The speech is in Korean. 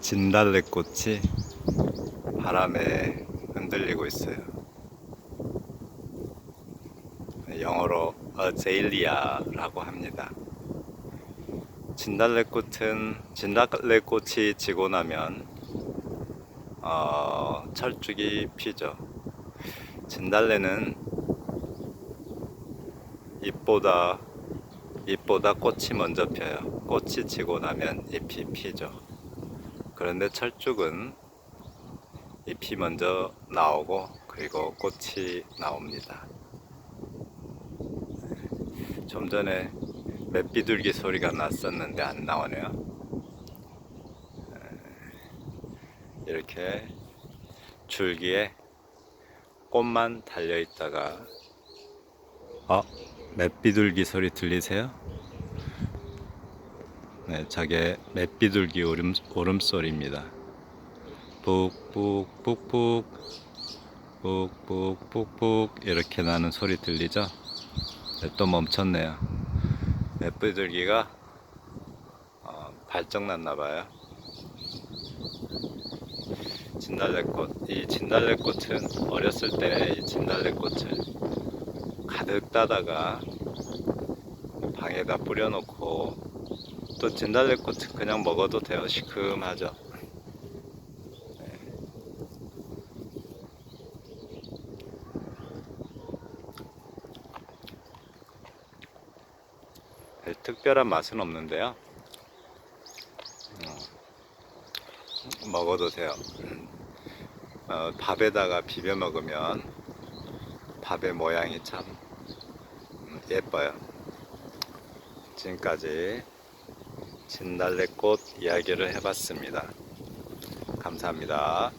진달래꽃이 바람에 흔들리고 있어요. 영어로 어제일리아라고 합니다. 진달래꽃은 진달래꽃이 지고 나면 어, 철쭉이 피죠. 진달래는 잎보다 잎보다 꽃이 먼저 펴요. 꽃이 지고 나면 잎이 피죠. 그런데 철쭉은 잎이 먼저 나오고 그리고 꽃이 나옵니다. 좀 전에 맷비둘기 소리가 났었는데 안 나오네요. 이렇게 줄기에 꽃만 달려 있다가 어 맷비둘기 소리 들리세요? 네, 저게 맷비둘기 울음, 울음소리입니다. 푹푹푹푹 푹푹푹푹 이렇게 나는 소리 들리죠? 네, 또 멈췄네요. 맷비둘기가 어, 발정 났나 봐요. 진달래꽃. 이 진달래꽃은 어렸을 때 이 진달래꽃을 가득 따다가 방에다 뿌려놓고 또 진달래꽃은 그냥 먹어도 돼요. 시큼하죠. 별 특별한 맛은 없는데요. 어, 먹어도 돼요. 어, 밥에다가 비벼 먹으면 밥의 모양이 참 예뻐요. 지금까지 진달래꽃 이야기를 해봤습니다. 감사합니다.